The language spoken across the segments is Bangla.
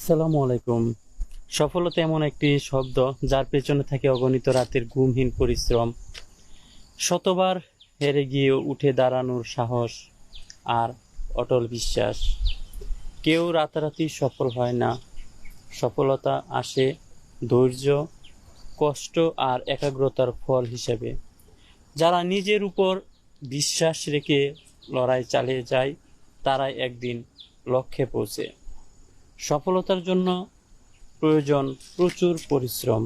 আসসালামু আলাইকুম। সফলতা এমন একটি শব্দ যার পেছনে থাকে অগণিত রাতের ঘুমহীন পরিশ্রম। শতবার হেরে গিয়ে উঠে দাঁড়ানোর সাহস আর অটল বিশ্বাস। কেউ রাতারাতি সফল হয় না। সফলতা আসে ধৈর্য, কষ্ট আর একাগ্রতার ফল হিসেবে। যারা নিজের উপর বিশ্বাস রেখে লড়াই চালিয়ে যায়, তারাই একদিন লক্ষ্যে পৌঁছে। সফলতার জন্য প্রয়োজন প্রচুর পরিশ্রম।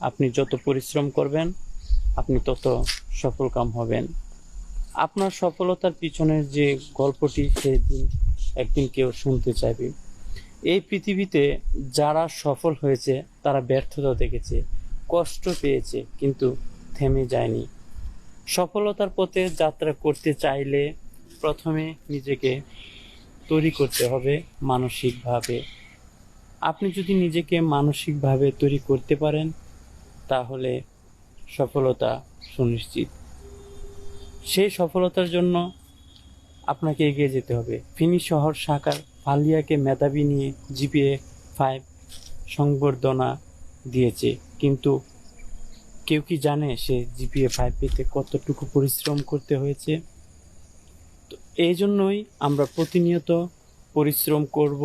আপনি যত পরিশ্রম করবেন, আপনি তত সফলকাম হবেন। আপনার সফলতার পিছনের যে গল্পটি সেদিন একদিন কেউ শুনতে চাইবে। এই পৃথিবীতে যারা সফল হয়েছে, তারা ব্যর্থতা দেখেছে, কষ্ট পেয়েছে, কিন্তু থেমে যায়নি। সফলতার পথে যাত্রা করতে চাইলে প্রথমে নিজেকে তৈরি করতে হবে মানসিকভাবে। আপনি যদি নিজেকে মানসিকভাবে তৈরি করতে পারেন, তাহলে সফলতা সুনিশ্চিত। সেই সফলতার জন্য আপনাকে এগিয়ে যেতে হবে। ফিনি শহর শাখার ফালিয়াকে মেধাবী নিয়ে জিপিএ ফাইভ সংবর্ধনা দিয়েছে। কিন্তু কেউ কি জানে সে জিপিএ ফাইভ পেতে কতটুকু পরিশ্রম করতে হয়েছে? এই জন্যই আমরা প্রতিনিয়ত পরিশ্রম করব